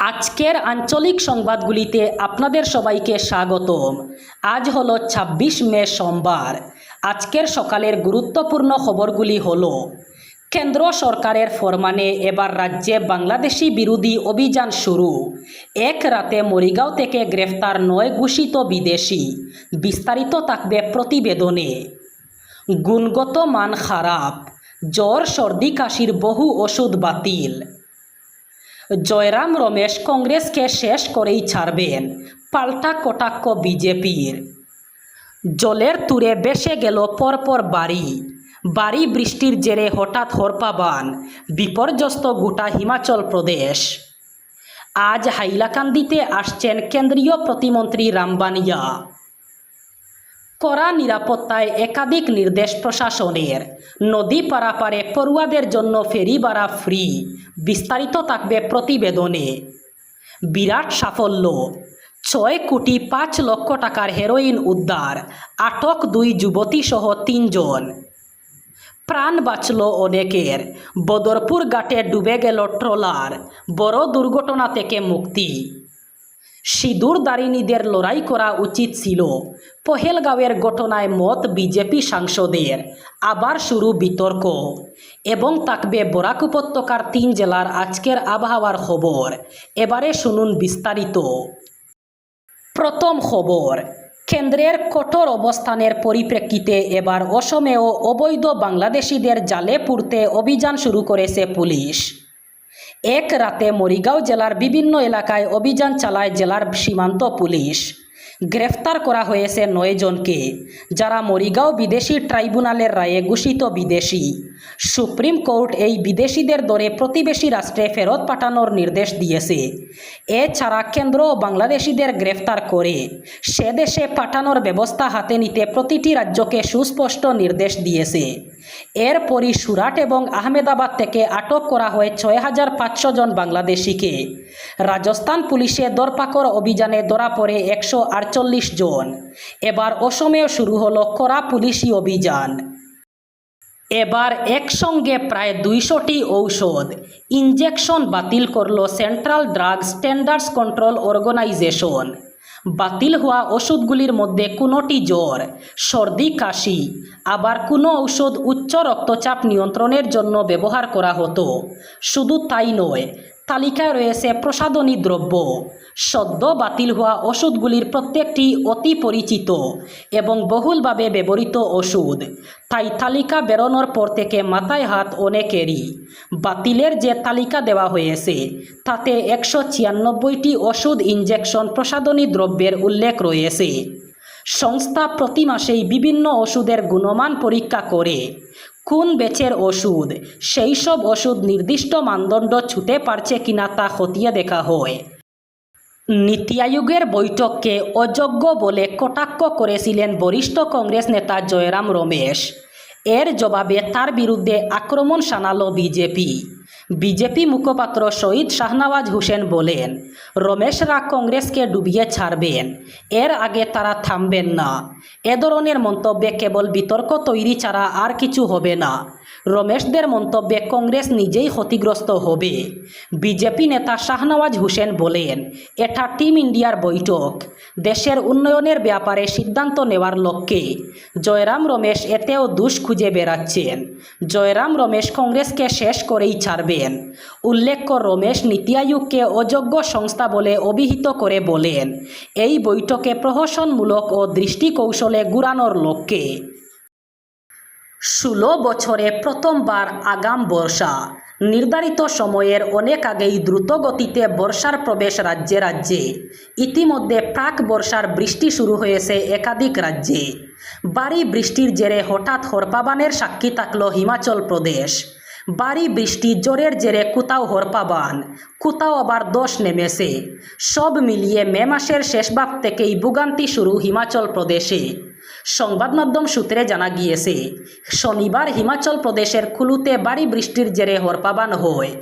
আজকের আঞ্চলিক সংবাদগুলিতে আপনাদের সবাইকে স্বাগতম। আজ হলো ২৬ মে সোমবার। আজকের সকালের গুরুত্বপূর্ণ খবরগুলি হল, কেন্দ্র সরকারের ফরমানে এবার রাজ্যে বাংলাদেশি বিরোধী অভিযান শুরু। এক রাতে মরিগাঁও থেকে গ্রেফতার নয় ঘোষিত বিদেশি। বিস্তারিত থাকবে প্রতিবেদনে। গুণগত মান খারাপ। জ্বর, সর্দি, কাশির বহু ওষুধ বাতিল। জয়রাম রমেশ কংগ্রেসকে শেষ করেই ছাড়বেন, পাল্টা কটাক্ষ বিজেপির। জলের তুরে বেসে গেল পরপর বাড়ি। বাড়ি বৃষ্টির জেরে হঠাৎ হরপাবান, বিপর্যস্ত গোটা হিমাচল প্রদেশ। আজ হাইলাকান্দিতে আসছেন কেন্দ্রীয় প্রতিমন্ত্রী রামবানিয়া। কড়া নিরাপত্তায় একাধিক নির্দেশ প্রশাসনের। নদী পারাপারে পড়ুয়াদের জন্য ফেরি ভাড়া ফ্রি। বিস্তারিত থাকবে প্রতিবেদনে। বিরাট সাফল্য। ছয় কোটি পাঁচ লক্ষ টাকার হেরোইন উদ্ধার। আটক দুই যুবতী সহ তিনজন। প্রাণ বাঁচল অনেকের। বদরপুর ঘাটে ডুবে গেল ট্রলার। বড় দুর্ঘটনা থেকে মুক্তি। সিঁদুর দারিণীদের লড়াই করা উচিত ছিল। পহেলগাঁওয়ের ঘটনায় মত বিজেপি সাংসদের। আবার শুরু বিতর্ক। এবং থাকবে বরাক উপত্যকার তিন জেলার আজকের আবহাওয়ার খবর। এবারে শুনুন বিস্তারিত। প্রথম খবর, কেন্দ্রের কঠোর অবস্থানের পরিপ্রেক্ষিতে এবার অসমেও অবৈধ বাংলাদেশিদের জালে পুরতে অভিযান শুরু করেছে পুলিশ। এক রাতে মরিগাঁও জেলার বিভিন্ন এলাকায় অভিযান চালায় জেলার সীমান্ত পুলিশ। গ্রেফতার করা হয়েছে নয় জনকে, যারা মরিগাঁও বিদেশি ট্রাইব্যুনালের রায়ে ঘোষিত বিদেশি। সুপ্রিম কোর্ট এই বিদেশিদের দরে প্রতিবেশী রাষ্ট্রে ফেরত পাঠানোর নির্দেশ দিয়েছে। এছাড়া কেন্দ্র বাংলাদেশিদের গ্রেফতার করে সে দেশে পাঠানোর ব্যবস্থা হাতে নিতে প্রতিটি রাজ্যকে সুস্পষ্ট নির্দেশ দিয়েছে। এরপরই সুরাট এবং আহমেদাবাদ থেকে আটক করা হয় ছয় হাজার পাঁচশো জন বাংলাদেশিকে। রাজস্থান পুলিশে দরপাকড় অভিযানে ধরা পড়ে একশো আট আটচল্লিশ জন। এবার অসমেও শুরু হলো কড়া পুলিশি অভিযান। এবার একসঙ্গে প্রায় দুইশোটি ঔষধ ইনজেকশন বাতিল করল central drug standards control organisation. বাতিল হওয়া ওষুধগুলির মধ্যে কোনোটি জ্বর, সর্দি, কাশি, আবার কোনো ঔষধ উচ্চ রক্তচাপ নিয়ন্ত্রণের জন্য ব্যবহার করা হতো। শুধু তাই নয় তালিকায় রয়েছে প্রসাধনী দ্রব্য। সদ্য বাতিল হওয়া ওষুধগুলির প্রত্যেকটি অতি পরিচিত এবং বহুলভাবে ব্যবহৃত ওষুধ। তাই তালিকা বেরোনোর পর থেকে মাথায় হাত অনেকেরই বাতিলের যে তালিকা দেওয়া হয়েছে, তাতে একশো ছিয়ানব্বইটি ওষুধ ইঞ্জেকশন প্রসাধনী দ্রব্যের উল্লেখ রয়েছে। সংস্থা প্রতি মাসেই বিভিন্ন ওষুধের গুণমান পরীক্ষা করে কোন বেচের ওষুধ? সেই সব ওষুধ নির্দিষ্ট মানদণ্ড ছুটে পারছে কিনা তা খতিয়ে দেখা হয়। নীতি আয়োগের বৈঠককে অযোগ্য বলে কটাক্ষ করেছিলেন বরিষ্ঠ কংগ্রেস নেতা জয়রাম রমেশ। এর জবাবে তার বিরুদ্ধে আক্রমণ শানালো বিজেপি। বিজেপি মুখপাত্র শহীদ শাহনওয়াজ হোসেন বলেন রমেশরা কংগ্রেসকে ডুবিয়ে ছাড়বেন, এর আগে তারা থামবেন না। এ ধরনের মন্তব্যে কেবল বিতর্ক তৈরি ছাড়া আর কিছু হবে না। রমেশদের মন্তব্যে কংগ্রেস নিজেই ক্ষতিগ্রস্ত হবে। বিজেপি নেতা শাহনওয়াজ হোসেন বলেন, এটা টিম ইন্ডিয়ার বৈঠক। দেশের উন্নয়নের ব্যাপারে সিদ্ধান্ত নেওয়ার লক্ষ্যে জয়রাম রমেশ এতেও দুষ খুঁজে বেড়াচ্ছেন। জয়রাম রমেশ কংগ্রেসকে শেষ করেই ছাড়বেন। উল্লেখ্য, রমেশ নীতি আয়োগকে অযোগ্য সংস্থা বলে অভিহিত করে বলেন, এই বৈঠকে প্রহসনমূলক ও দৃষ্টিকৌশলে গুড়ানোর লক্ষ্যে ষোলো বছরে প্রথমবার আগাম বর্ষা। নির্ধারিত সময়ের অনেক আগেই দ্রুত গতিতে বর্ষার প্রবেশ রাজ্যে রাজ্যে। ইতিমধ্যে প্রাক বর্ষার বৃষ্টি শুরু হয়েছে একাধিক রাজ্যে। বাড়ি বৃষ্টির জেরে হঠাৎ হরপাবানের সাক্ষী থাকল হিমাচল প্রদেশ। বাড়ি বৃষ্টি জোরের জেরে কোথাও হরপাবান কোথাও আবার দোষ নেমেছে। সব মিলিয়ে মে মাসের শেষ ভাগ থেকেই ভোগান্তি শুরু হিমাচল প্রদেশে। সংবাদ মাধ্যম সূত্রে জানা গিয়েছে, শনিবার হিমাচল প্রদেশের কুলুতে বাড়ি বৃষ্টির জেরে হরপাবান হয়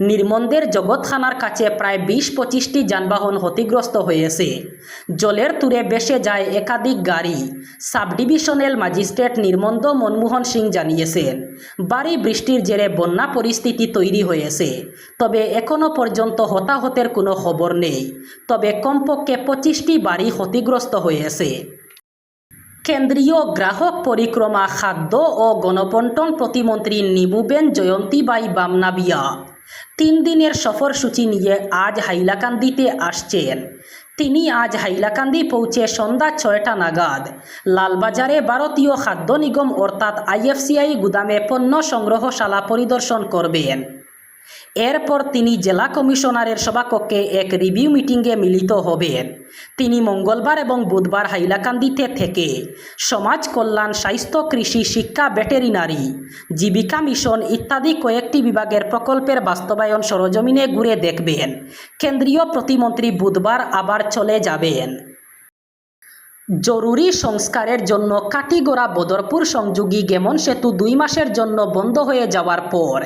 নির্মন্দের জগৎখানার কাছে প্রায় বিশ পঁচিশটি যানবাহন ক্ষতিগ্রস্ত হয়েছে। জলের তুরে বেসে যায় একাধিক গাড়ি sub divisional magistrate Nirmand Manmohan Singh জানিয়েছেন বাড়ি বৃষ্টির জেরে বন্যা পরিস্থিতি তৈরি হয়েছে। তবে এখনও পর্যন্ত হতাহতের কোনো খবর নেই। তবে কমপক্ষে পঁচিশটি বাড়ি ক্ষতিগ্রস্ত হয়েছে। কেন্দ্রীয় গ্রাহক পরিক্রমা খাদ্য ও গণবন্টন প্রতিমন্ত্রী নিমুবেন জয়ন্তীবাই বামনাবিয়া। তিন দিনের সফরসূচি নিয়ে আজ হাইলাকান্দিতে আসছেন। তিনি আজ হাইলাকান্দি পৌঁছে সন্ধ্যা ছয়টা নাগাদ লালবাজারে ভারতীয় খাদ্য নিগম অর্থাৎ আইএফসিআই গুদামে পণ্য সংগ্রহশালা পরিদর্শন করবেন। এরপর তিনি জেলা কমিশনারের সভাকক্ষে এক রিভিউ মিটিংয়ে মিলিত হবেন। তিনি মঙ্গলবার এবং বুধবার হাইলাকান্দিতে থেকে সমাজ কল্যাণ, স্বাস্থ্য, কৃষি, শিক্ষা, ভেটেরিনারি, জীবিকা মিশন ইত্যাদি কয়েকটি বিভাগের প্রকল্পের বাস্তবায়ন সরজমিনে ঘুরে দেখবেন। কেন্দ্রীয় প্রতিমন্ত্রী বুধবার আবার চলে যাবেন। জরুরি সংস্কারের জন্য কাটিগড়া বদরপুর সংযোগী গেমন সেতু দুই মাসের জন্য বন্ধ হয়ে যাওয়ার পর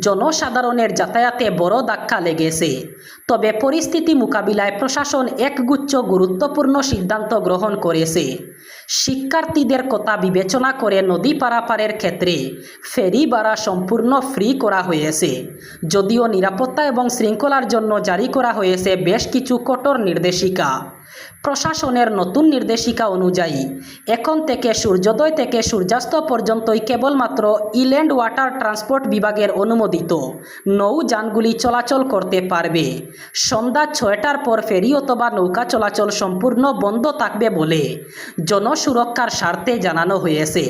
জনসাধারণের যাতায়াতে বড় ধাক্কা লেগেছে। তবে পরিস্থিতি মোকাবিলায় প্রশাসন একগুচ্ছ গুরুত্বপূর্ণ সিদ্ধান্ত গ্রহণ করেছে। শিক্ষার্থীদের কথা বিবেচনা করে নদী পারাপারের ক্ষেত্রে ফেরি ভাড়া সম্পূর্ণ ফ্রি করা হয়েছে। যদিও নিরাপত্তা এবং শৃঙ্খলার জন্য জারি করা হয়েছে বেশ কিছু কঠোর নির্দেশিকা। প্রশাসনের নতুন নির্দেশিকা অনুযায়ী, এখন থেকে সূর্যোদয় থেকে সূর্যাস্ত পর্যন্তই কেবলমাত্র ইল্যান্ড ওয়াটার ট্রান্সপোর্ট বিভাগের অনুমোদিত নৌযানগুলি চলাচল করতে পারবে। সন্ধ্যা ছয়টার পর ফেরি অথবা নৌকা চলাচল সম্পূর্ণ বন্ধ থাকবে বলে জনসুরক্ষার স্বার্থে জানানো হয়েছে।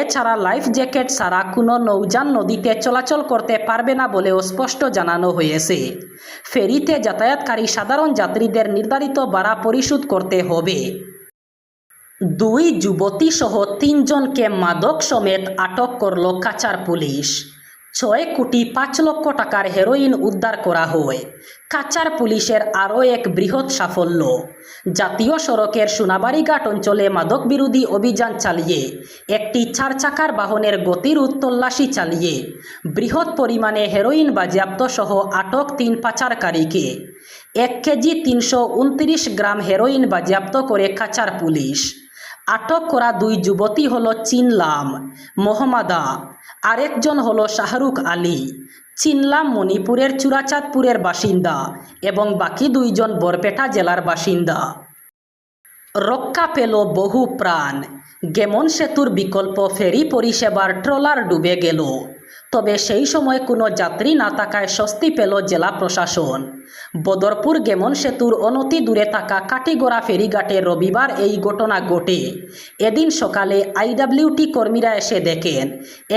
এছাড়া লাইফ জ্যাকেট ছাড়া কোনো নৌযান নদীতে চলাচল করতে পারবে না বলেও স্পষ্ট জানানো হয়েছে। ফেরিতে যাতায়াতকারী সাধারণ যাত্রীদের নির্ধারিত ভাড়া পরিশোধ করতে হবে। দুই যুবতী সহ তিনজনকে মাদক সমেত আটক করল কাচার পুলিশ। ছয় কোটি পাঁচ লক্ষ টাকার হেরোইন উদ্ধার করা হয়। কাচার পুলিশের আরও এক বৃহৎ সাফল্য। জাতীয় সড়কের সোনাবাড়িঘাট অঞ্চলে মাদক বিরোধী অভিযান চালিয়ে, একটি চার চাকার বাহনের গতির তল্লাশি চালিয়ে, বৃহৎ পরিমাণে হেরোইন বাজেয়াপ্ত সহ আটক তিন পাচারকারীকে। এক কেজি তিনশো উনত্রিশ গ্রাম হেরোইন বাজেয়াপ্ত করে কাচার পুলিশ। আটক করা দুই যুবতী হলো চিনলাম মোহাম্মদা। আরেকজন হলো শাহরুখ আলী। চিনলাম মণিপুরের চূড়াচাঁদপুরের বাসিন্দা এবং বাকি দুইজন বরপেটা জেলার বাসিন্দা। রক্ষা পেল বহু প্রাণ। গেমন সেতুর বিকল্প ফেরি পরিষেবার ট্রলার ডুবে গেল। তবে সেই সময় কোনো যাত্রী না থাকায় স্বস্তি পেল জেলা প্রশাসন। বদরপুর গেমন সেতুর অনতি দূরে থাকা কাটিগড়া ফেরিঘাটে রবিবার এই ঘটনা ঘটে। এদিন সকালে আইডাব্লিউটি কর্মীরা এসে দেখেন,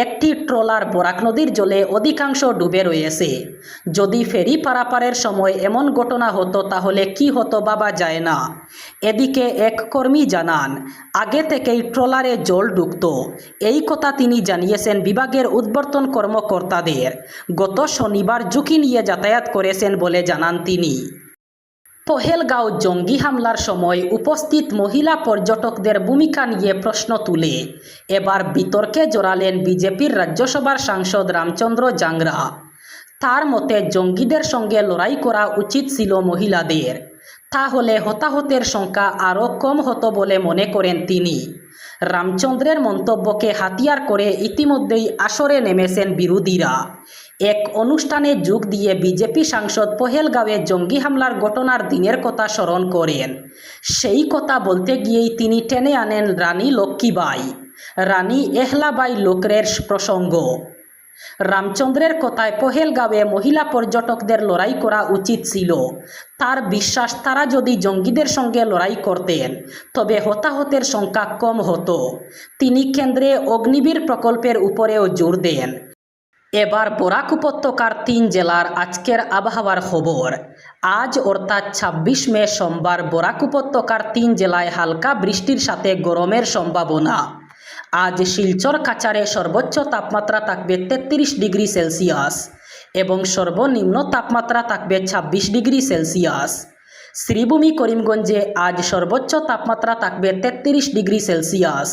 একটি ট্রলার বরাক নদীর জলে অধিকাংশ ডুবে রয়েছে। যদি ফেরি পারাপারের সময় এমন ঘটনা হতো, তাহলে কি হতো বাবা যায় না। এদিকে এক কর্মী জানান, আগে থেকেই ট্রলারে জল ঢুকত এই কথা তিনি জানিয়েছেন বিভাগের উদ্বর্তন কর্মকর্তাদের। গত শনিবার ঝুঁকি নিয়ে যাতায়াত করেছেন বলে জানান তিনি। পহেলগাঁও জঙ্গি হামলার সময় উপস্থিত মহিলা পর্যটকদের ভূমিকা নিয়ে প্রশ্ন তুলে। এবার বিতর্কে জড়ালেন বিজেপির রাজ্যসভার সাংসদ রামচন্দ্র জাংরা। তার মতে জঙ্গিদের সঙ্গে লড়াই করা উচিত ছিল মহিলাদের। তাহলে হতাহতের সংখ্যা আরও কম হতো বলে মনে করেন তিনি। রামচন্দ্রের মন্তব্যকে হাতিয়ার করে ইতিমধ্যেই আসরে নেমেছেন বিরোধীরা। এক অনুষ্ঠানে যোগ দিয়ে বিজেপি সাংসদ পহেলগাঁওয়ে জঙ্গি হামলার ঘটনার দিনের কথা স্মরণ করেন। সেই কথা বলতে গিয়েই তিনি টেনে আনেন রানী লক্ষ্মীবাই রানী এহলাবাই লোকরের প্রসঙ্গ। রামচন্দ্রের কথায় পহেলগাঁওয়ে মহিলা পর্যটকদের লড়াই করা উচিত ছিল। তার বিশ্বাস, তারা যদি জঙ্গিদের সঙ্গে লড়াই করতেন, তবে হতাহতের সংখ্যা কম হতো। তিনি কেন্দ্রে অগ্নিবীর প্রকল্পের উপরেও জোর দেন। এবার বরাক উপত্যকার তিন জেলার আজকের আবহাওয়ার খবর। আজ অর্থাৎ ছাব্বিশ মে সোমবার বরাক উপত্যকার তিন জেলায় হালকা বৃষ্টির সাথে গরমের সম্ভাবনা। আজ শিলচর কাচারে সর্বোচ্চ তাপমাত্রা থাকবে তেত্রিশ ডিগ্রি সেলসিয়াস এবং সর্বনিম্ন তাপমাত্রা থাকবে ছাব্বিশ ডিগ্রি সেলসিয়াস। শ্রীভূমি, করিমগঞ্জে আজ সর্বোচ্চ তাপমাত্রা থাকবে তেত্রিশ ডিগ্রি সেলসিয়াস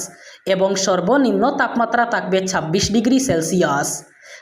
এবং সর্বনিম্ন তাপমাত্রা থাকবে ছাব্বিশ ডিগ্রি সেলসিয়াস।